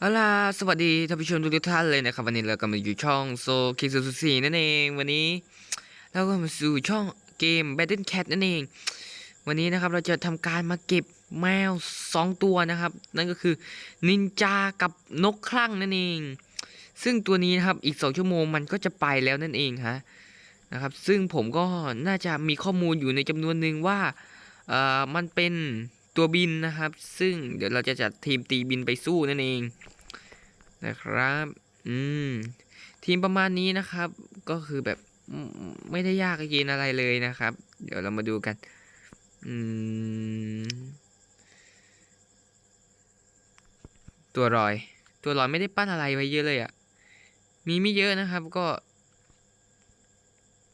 เอาล่ะสวัสดีท่านผู้ชมทุกท่านเลยนะครับ วันนี้เรากำลังอยู่ช่องโซคิซูซูซีนั่นเองวันนี้ เราก็มาสู่ช่องเกม Battle Cat นั่นเอง วันนี้นะครับเราจะทำการมาเก็บแมว 2 ตัวนะครับ นั่นก็คือนินจากับนกคลั่งนั่นเอง ซึ่งตัวนี้นะครับอีก 2 ชั่วโมงมันก็จะไปแล้วนั่นเองฮะนะครับซึ่งผมก็น่าจะมีข้อมูลอยู่ในจำนวนหนึ่งว่าเอ่อมันเป็น ตัวบินนะครับ ซึ่งเดี๋ยวเราจะจัดทีมตีบินไปสู้นั่นเองนะครับ อืม ทีมประมาณนี้นะครับ ก็คือแบบไม่ได้ยากเย็นอะไรเลยนะครับ เดี๋ยวเรามาดูกัน อืม ตัวรอย ตัวรอยไม่ได้ปั้นอะไรไว้เยอะเลยอะ่ะ มีไม่เยอะนะครับ ก็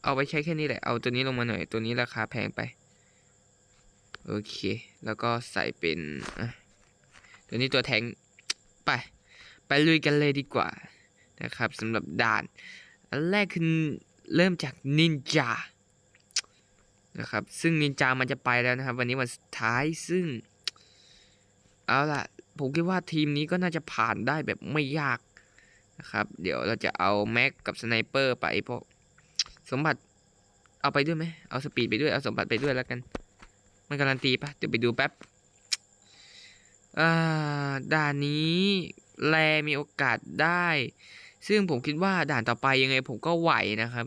เอาไปใช้แค่นี้แหละ เอาตัวนี้ลงมาหน่อย ตัวนี้ราคาแพงไป โอเค แล้วก็ใส่เป็นตัวนี้ตัวแทงไป ไปลุยกันเลยดีกว่านะครับสำหรับด่าน อันแรกคือเริ่มจากนินจานะครับ ซึ่งนินจามันจะไปแล้วนะครับ วันนี้วันสุดท้ายซึ่ง เอาล่ะ ผมคิดว่าทีมนี้ก็น่าจะผ่านได้แบบไม่ยากนะครับ เดี๋ยวเราจะเอาแม็กกับสไนเปอร์ไปเพราะสมบัติเอาไปด้วยไหมเอาสปีดไปด้วย เอาสมบัติไปด้วยแล้วกัน มันการันตีปะเดี๋ยวไปดูแป๊บด่านนี้แลมีโอกาสได้ ซึ่งผมคิดว่าด่านต่อไปยังไงผมก็ไหวนะครับ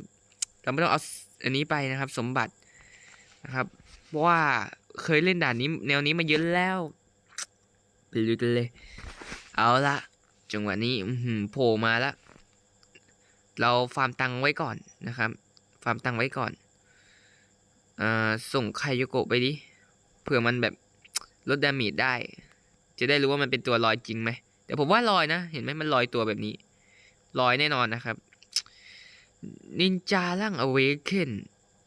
เราไม่ต้องเอาอันนี้ไปนะครับ สมบัตินะครับเพราะว่าเคยเล่นด่านนี้ แนวนี้มาเยอะแล้วไปดูกันเลย เอาละจังหวะนี้โผล่มาล้วเราฟาร์มตังค์ไว้ก่อนนะครับ ฟาร์มตังค์ไว้ก่อนอส่งไคโยโกะไปดิ เผื่อมันแบบลดดาเมจได้ จะได้รู้ว่ามันเป็นตัวลอยจริงไหมแต่ผมว่าลอยนะ เห็นไหมมันลอยตัวแบบนี้ลอยแน่นอนนะครับนินจาร่างอเวเคน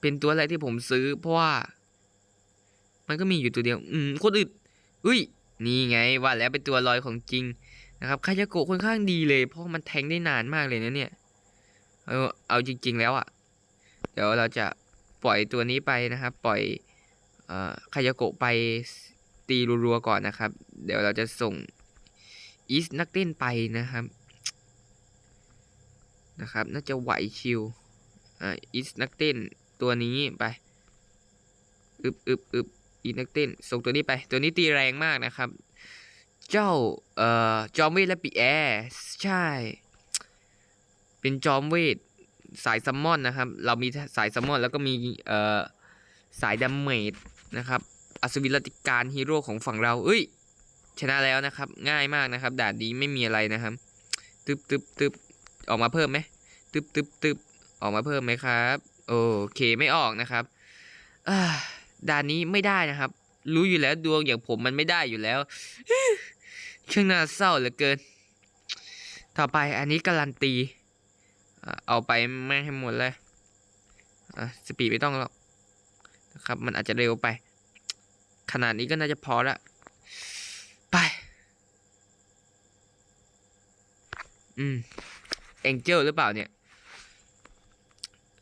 เป็นตัวอะไรที่ผมซื้อ เพราะว่า มันก็มีอยู่ตัวเดียว อืมโคตรอึดอุ้ย นี่ไงว่าแล้วเป็นตัวลอยของจริงนะครับคายาโกะค่อนข้างดีเลย เพราะมันแทงได้นานมากเลยนะเนี่ย เอาเอาจริง ๆ แล้วอะ่ะ เดี๋ยวเราจะปล่อยตัวนี้ไปนะครับ ปล่อย คายาโกะไปตีรัวๆก่อนนะครับ เดี๋ยวเราจะส่งอีสนักเต้นไปนะครับนะครับ น่าจะไหวชิวอ่าอีสนักเต้นตัวนี้ไปอึบอึบอึบอีสนักเต้นส่งตัวนี้ไป ตัวนี้ตีแรงมากนะครับ เจ้าเอ่อจอมเวทและปีแอร์ใช่ เป็นจอมเวทสายซัมมอนนะครับ เรามีสายซัมมอนแล้วก็มีเอ่อสายดาเมจ นะครับอัศวินรัติการฮีโร่ของฝั่งเราเอ้ย ชนะแล้วนะครับ ง่ายมากนะครับด่านนี้ไม่มีอะไรนะครับตึบตึบตึบออกมาเพิ่มไหมตึบตึบตึบออกมาเพิ่มไหมครับ โอเคไม่ออกนะครับด่านนี้ไม่ได้นะครับ รู้อยู่แล้วดวงอย่างผมมันไม่ได้อยู่แล้วช่างน่าเศร้าเหลือเกิน ต่อไปอันนี้การันตี เอาไปไม่ให้หมดเลยสปีดไม่ต้องหรอก นะครับ มันอาจจะเร็วไป ขนาดนี้ก็น่าจะพอละไป อืมเอ็งเจลหรือเปล่าเนี่ย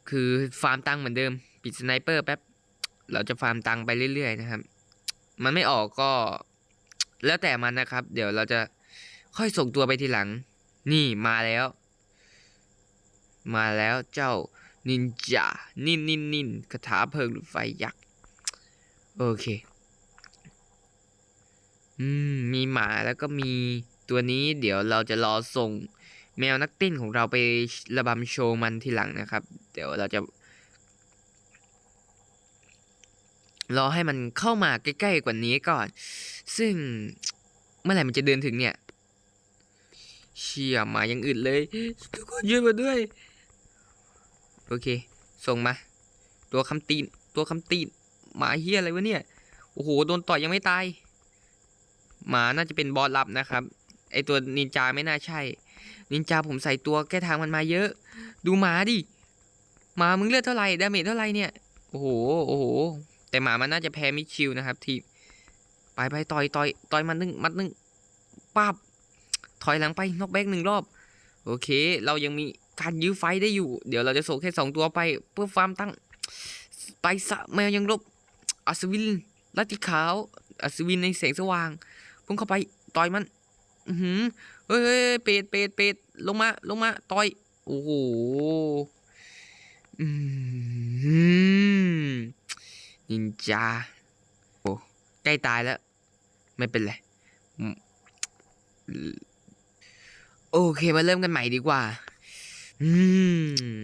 คือฟาร์มตังค์เหมือนเดิม ปิดสไนเปอร์แป๊บ เราจะฟาร์มตังค์ไปเรื่อยๆนะครับ มันไม่ออกก็ แล้วแต่มันนะครับ เดี๋ยวเราจะค่อยส่งตัวไปทีหลัง นี่มาแล้ว มาแล้วเจ้า นินจา นินนินนินคาถาเพลิงหรือไฟยักษ์ โอเค อืม มีหมาแล้วก็มีตัวนี้เดี๋ยวเราจะรอส่งแมวนักเต้นของเราไประบำโชว์มันทีหลังนะครับ เดี๋ยวเราจะรอให้มันเข้ามาใกล้ๆกว่านี้ก่อน ซึ่งเมื่อไหร่มันจะเดินถึงเนี่ย เชี่ยหมายังอึดเลย ทุกคนช่วยมาด้วย โอเค ส่งมา ตัวคำตีน ตัวคำตีน หมาเฮียอะไรวะเนี่ย โอ้โห โดนต่อยยังไม่ตาย หมาน่าจะเป็นบอสลับนะครับ ไอตัวนินจาไม่น่าใช่ นินจาผมใส่ตัวแก้ทางมันมาเยอะ ดูหมาดิ หมามึงเลือดเท่าไหร่ดาเมจเท่าไหร่เนี่ย โอ้โห โอ้โห แต่หมามันน่าจะแพ้มิชิลนะครับ ทีไปไปต่อยต่อยต่อยมันหนึ่งมัดหนึ่งป้าบถอยหลังไปนอกแบกหนึ่งรอบ โอเค เรายังมี การยื้อไฟได้อยู่ เดี๋ยวเราจะส่งแค่สองตัวไป เพื่อฟาร์มตั้ง ไปสะแมวยังลบอัศวินลัติขาวอัศวินในแสงสว่างพุ่งเข้าไปต่อยมัน อือหือเฮ้ยเฮ้ยเฮ้ยเป็ดเป็ดเป็ดลงมา ลงมา ต่อย โอ้โหอืมนินจาโอ้ใกล้ตายแล้ว ไม่เป็นไร โอเค มาเริ่มกันใหม่ดีกว่า อืม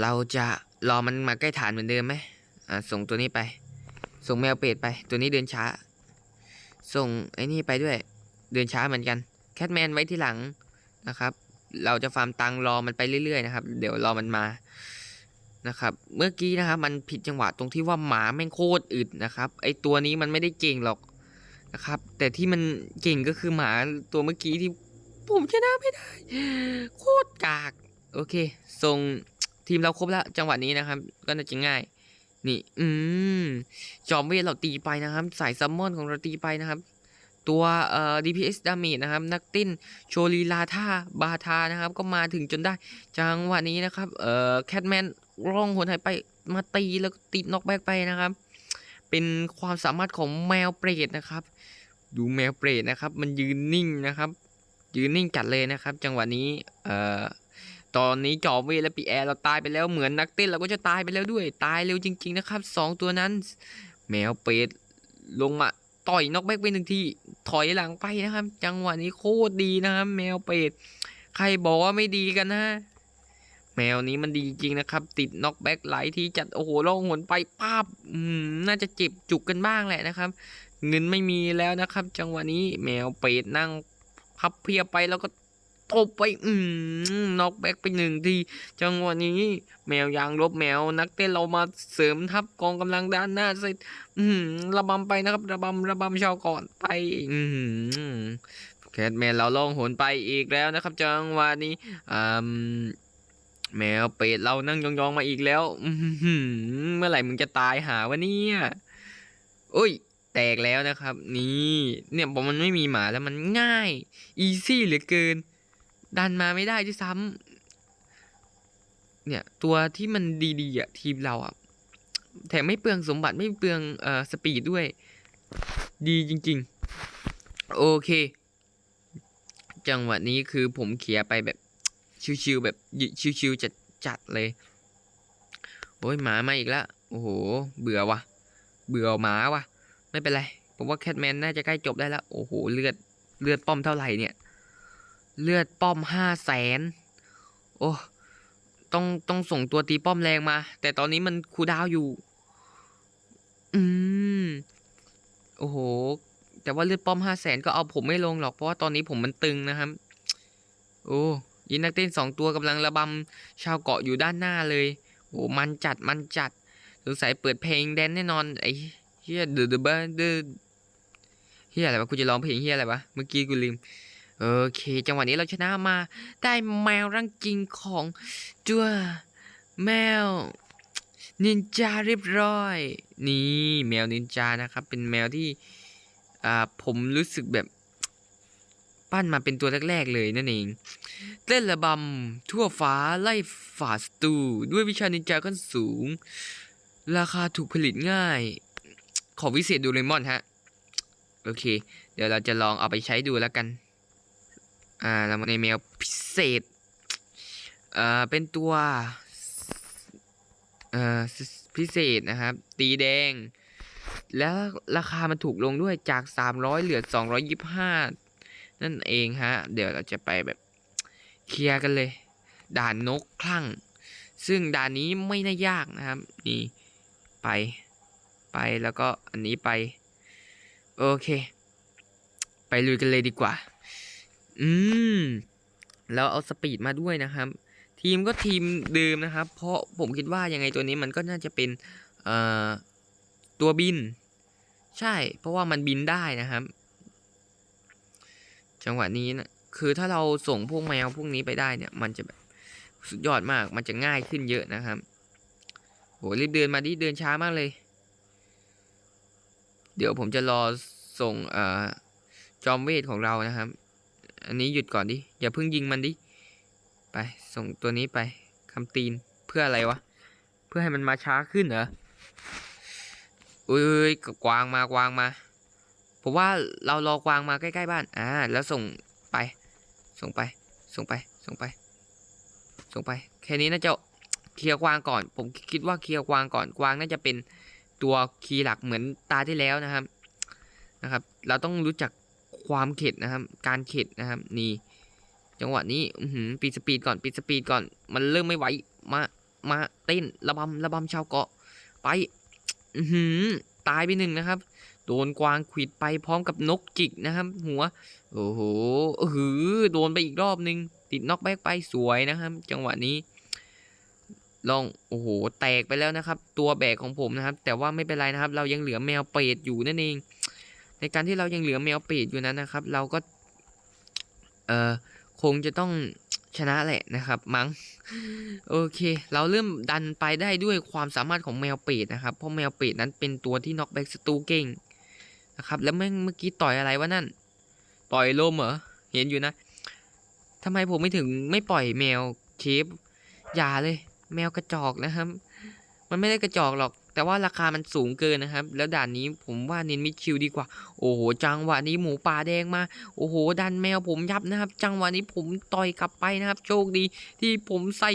เราจะรอมันมาใกล้ฐานเหมือนเดิมไหมอ่าส่งตัวนี้ไป ส่งแมวเป็ดไป ตัวนี้เดินช้า ส่งไอ้นี่ไปด้วย เดินช้าเหมือนกัน แคทแมนไว้ที่หลังนะครับ เราจะฟาร์มตังค์รอมันไปเรื่อยๆนะครับ เดี๋ยวรอมันมานะครับ เมื่อกี้นะครับ มันผิดจังหวะตรงที่ว่าหมาแม่งโคตรอึดนะครับ ไอตัวนี้มันไม่ได้เก่งหรอกนะครับ แต่ที่มันเก่งก็คือหมาตัวเมื่อกี้ที่ ผมชนะไม่ได้ โคตรกาก โอเค ส่งทีมเราครบแล้ว จังหวะนี้นะครับ ก็น่าจะง่าย นี่ อืม จอมเวทเราตีไปนะครับ สายซัมมอนของเราตีไปนะครับ ตัวเอ่อ DPS damage นะครับ นักติ้น โชลีลาธาบาทานะครับ ก็มาถึงจนได้ จังหวะนี้นะครับ เอ่อ แคทแมนร่องหนหายไป มาตีแล้วติดน็อกแบกไปนะครับ เป็นความสามารถของแมวเปรตนะครับ ดูแมวเปรตนะครับ มันยืนนิ่งนะครับ ยืนนิ่งจัดเลยนะครับ จังหวะนี้เอ่อตอนนี้จอมเวและปีแอร์เราตายไปแล้วเหมือนนักเต้นเราก็จะตายไปแล้วด้วย ตายเร็วจริง ๆ นะครับสองตัวนั้น แมวเป็ดลงมาต่อยน็อกแบ็กไปหนึ่งทีถอยหลังไปนะครับ จังหวะนี้โคตรดีนะครับ แมวเป็ดใครบอกว่าไม่ดีกันนะแมวนี้มันดีจริงนะครับ ติดน็อกแบ็กหลายที่จัดโอ้โหล่องหนไปป้าบอืมน่าจะเจ็บจุกกันบ้างแหละนะครับ เงินไม่มีแล้วนะครับ จังหวะนี้แมวเป็ดนั่ง พับเพียไปแล้วก็ตบไปอืมน็อกแบ็กไปหนึ่งทีจังหวะนี้ แมวยางลบแมว นักเต้นเรามาเสริมทัพกองกำลังด้านหน้าเสร็จอืมระบำไปนะครับ ระบำระบำชาวก่อนไป อืมแคทแมนเราล่องหนไปอีกแล้วนะครับ จังหวะนี้อืมแมวเป็ดเรานั่งยองๆมาอีกแล้วเมื่อไหร่มึงจะตายหาวะเนี่ยอุ้ย แตกแล้วนะครับ นี่เนี่ยบอกมันไม่มีหมาแล้วมันง่ายอีซี่เหลือเกิน ดันมาไม่ได้ด้วยซ้ำเนี่ยตัวที่มันดีๆอะทีมเราอะแถมไม่เปลืองสมบัติไม่เปลืองเอ่อสปีดด้วย ดีจริง ๆ โอเค จังหวะนี้คือผมเขียไปแบบชิวๆแบบชิวๆจัดจัดๆเลยโอ้ยหมามาอีกแล้วโอ้โห เบื่อวะเบื่อหมาวะ ไม่เป็นไร ผมว่าแคทแมนน่าจะใกล้จบได้แล้ว โอ้โห เลือด เลือดป้อมเท่าไหร่เนี่ย เลือดป้อมห้าแสน โอ้ ต้อง ต้องส่งตัวตีป้อมแรงมา แต่ตอนนี้มันคูดาวอยู่ อืม โอ้โห แต่ว่าเลือดป้อมห้าแสนก็เอาผมไม่ลงหรอก เพราะว่าตอนนี้ผมมันตึงนะครับ โอ้ยินนักเต้นสองตัวกำลังระบำชาวเกาะอยู่ด้านหน้าเลย โอ้มันจัด มันจัด สงสัยเปิดเพลงแดนแน่นอนไอ้ เฮียเดอะเดอบอร์เดอเฮียอะไรวะกูจะร้องเพลงเฮียอะไรวะเมื่อกี้กูลืมโอเค จังหวะนี้เราชนะมา ได้แมวรังกิงของจัวแมวนินจาเรียบร้อย นี่แมวนินจานะครับ เป็นแมวที่อ่าผมรู้สึกแบบ ปั้นมาเป็นตัวแรก ๆ เลยนั่นเองเต้นระบำทั่วฟ้าไล่ฝ่าสตู ด้วยวิชานินจาขั้นสูง ราคาถูกผลิตง่าย ของวิเศษดูเรมอนฮะ โอเค เดี๋ยวเราจะลองเอาไปใช้ดูแล้วกัน อ่า เรามาในแมวพิเศษอ่าเป็นตัว เอ่อ พิเศษนะครับ ตีแดง แล้วราคามันถูกลงด้วยจาก 300 เหลือ 225 นั่นเองฮะ เดี๋ยวเราจะไปแบบเคลียร์กันเลย ด่านนกคลั่ง ซึ่งด่านนี้ไม่น่ายากนะครับ นี่ ไป ไปแล้วก็อันนี้ไป โอเค ไปลุยกันเลยดีกว่า อืมแล้วเอาสปีดมาด้วยนะครับ ทีมก็ทีมเดิมนะครับ เพราะผมคิดว่ายังไงตัวนี้มันก็น่าจะเป็นเอ่อตัวบิน ใช่ เพราะว่ามันบินได้นะครับ จังหวะนี้นะคือถ้าเราส่งพวกแมวพวกนี้ไปได้เนี่ย มันจะแบบสุดยอดมากมันจะง่ายขึ้นเยอะนะครับโหรีบเดินมาดิเดินช้ามากเลย เดี๋ยวผมจะรอส่งอจอมเวทของเรานะครับ อันนี้หยุดก่อนดิ อย่าเพิ่งยิงมันดิ ไปส่งตัวนี้ไปคำตีนเพื่ออะไรวะ เพื่อให้มันมาช้าขึ้นเหรออุ้ยกวางมากวางมาผมว่าเรารอกวางมาใกล้ๆบ้านอ่าแล้วส่งไป ส่งไป ส่งไป ส่งไป ส่งไป แค่นี้น่าจะเคลียร์กวางก่อน ผมคิดว่าเคลียร์กวางก่อน กวางน่าจะเป็น ตัวคีย์หลักเหมือนตาที่แล้วนะครับนะครับ เราต้องรู้จักความเข็ดนะครับ การเข็ดนะครับ นี่ จังหวะนี้อือหือปิดสปีดก่อนปิดสปีดก่อน มันเริ่มไม่ไหวมามาเต้นระบำระบำชาวเกาะ ไป อือหือตายไปหนึ่งนะครับ โดนกวางขวิดไปพร้อมกับนกจิกนะครับ หัว โอ้โหเออหือโดนไปอีกรอบนึงติดน็อกแบกไปสวยนะครับ จังหวะนี้ ลองโอ้โหแตกไปแล้วนะครับ ตัวแบกของผมนะครับ แต่ว่าไม่เป็นไรนะครับ เรายังเหลือแมวเป็ดอยู่นั่นเอง ในการที่เรายังเหลือแมวเป็ดอยู่นั้นนะครับ เราก็เออคงจะต้องชนะแหละนะครับ มั้งโอเค เราเริ่มดันไปได้ด้วยความสามารถของแมวเป็ดนะครับ เพราะแมวเป็ดนั้นเป็นตัวที่น็อกแบ็กศัตรูเก่งนะครับ แล้วแม่งเมื่อกี้ต่อยอะไรวะนั่นปล่อยลมเหรอเห็นอยู่นะทำไมผมไม่ถึงไม่ปล่อยแมวเชฟอย่าเลย แมวกระจอกนะครับ มันไม่ได้กระจอกหรอก แต่ว่าราคามันสูงเกินนะครับ แล้วด่านนี้ผมว่าเน้นมิดชิลดีกว่า โอ้โห จังหวะนี้หมูป่าแดงมา โอ้โห ดันแมวผมยับนะครับ จังหวะนี้ผมต่อยกลับไปนะครับ โชคดีที่ผมใส่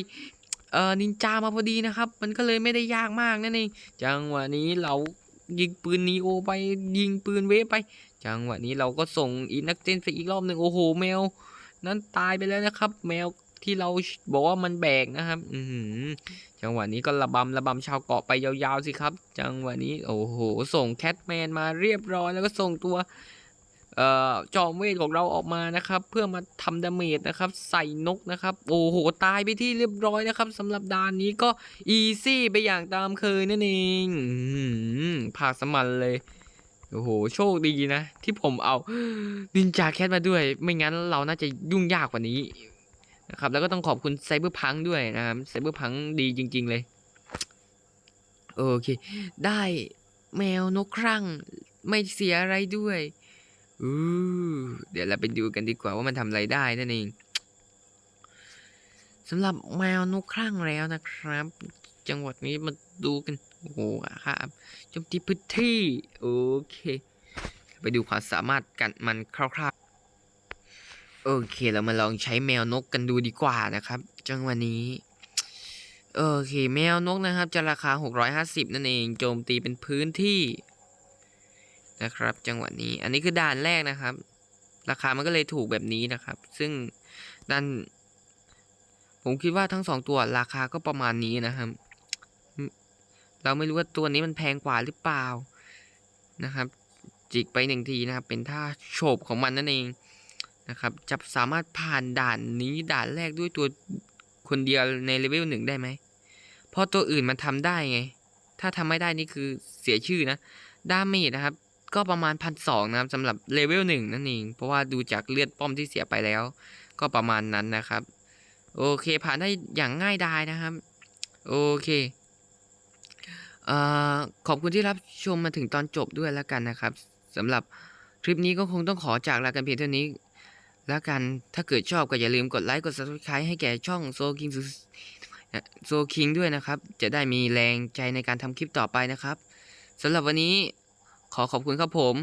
เอ่อนินจามาพอดีนะครับ มันก็เลยไม่ได้ยากมากนั่นเอง จังหวะนี้เรายิงปืนนีโอไปยิงปืนเวฟไป จังหวะนี้เราก็ส่งอีนักเจนไปอีกรอบหนึ่งโอ้โหแมว นั้นตายไปแล้วนะครับ แมว ที่เราบอกว่ามันแบกนะครับ อืจังหวะนี้ก็ระบำระบำชาวเกาะไปยาวๆสิครับ จังหวะนี้โอ้โหส่งแคทแมนมาเรียบร้อยแล้วก็ส่งตัวเอ่อจอมเวทของเราออกมานะครับ เพื่อมาทำดาเมจนะครับ ใส่นกนะครับ โอ้โห ตายไปที่เรียบร้อยนะครับสำหรับด่านนี้ก็อีซี่ไปอย่างตามเคยนั่นเองอืมพาสมันเลย โอ้โห โชคดีนะ ที่ผมเอานินจาแคทมาด้วย ไม่งั้นเราน่าจะยุ่งยากกว่านี้ นะครับแล้วก็ต้องขอบคุณไซเบอร์พังด้วยนะครับไซเบอร์พังดีจริง ๆ เลยโอเคได้แมวนกครั่งไม่เสียอะไรด้วยอู้เดี๋ยวเราไปดูกันดีกว่าว่ามันทำอะไรได้นั่นเองสำหรับแมวนกครั่งแล้วนะครับ จังหวัดนี้มาดูกันโอ้โหครับโจมตีพื้นที่โอเค ไปดูความสามารถกันมันคร่าวๆ โอเค เรามาลองใช้แมวนกกันดูดีกว่านะครับจังหวะนี้ โอเค แมวนกนะครับ จะราคา 650 นั่นเอง โจมตีเป็นพื้นที่ นะครับ จังหวะนี้ อันนี้คือด่านแรกนะครับ ราคามันก็เลยถูกแบบนี้นะครับ ซึ่งด้านผมคิดว่าทั้งสองตัวราคาก็ประมาณนี้นะครับ เราไม่รู้ว่าตัวนี้มันแพงกว่าหรือเปล่านะครับ จิกไปหนึ่งทีนะครับ เป็นท่าโฉบของมันนั่นเอง นะครับ จะสามารถผ่านด่านนี้ด่านแรกด้วยตัวคนเดียวในเลเวลหนึ่งได้ไหม เพราะตัวอื่นมันทำได้ไง ถ้าทำไม่ได้นี่คือเสียชื่อนะ ดาเมจนะครับ ก็ประมาณพันสองนะครับสำหรับเลเวลหนึ่งนั่นเอง เพราะว่าดูจากเลือดป้อมที่เสียไปแล้ว ก็ประมาณนั้นนะครับ โอเคผ่านได้อย่างง่ายดายนะครับ โอเคเออขอบคุณที่รับชมมาถึงตอนจบด้วยแล้วกันนะครับสำหรับคลิปนี้ก็คงต้องขอจากลากันเพียงเท่านี้ แล้วกันถ้าเกิดชอบก็อย่าลืมกดไลค์กด subscribe ให้แก่ช่องโซคิงโซคิงด้วยนะครับ จะได้มีแรงใจในการทำคลิปต่อไปนะครับสำหรับวันนี้ขอขอบคุณครับผม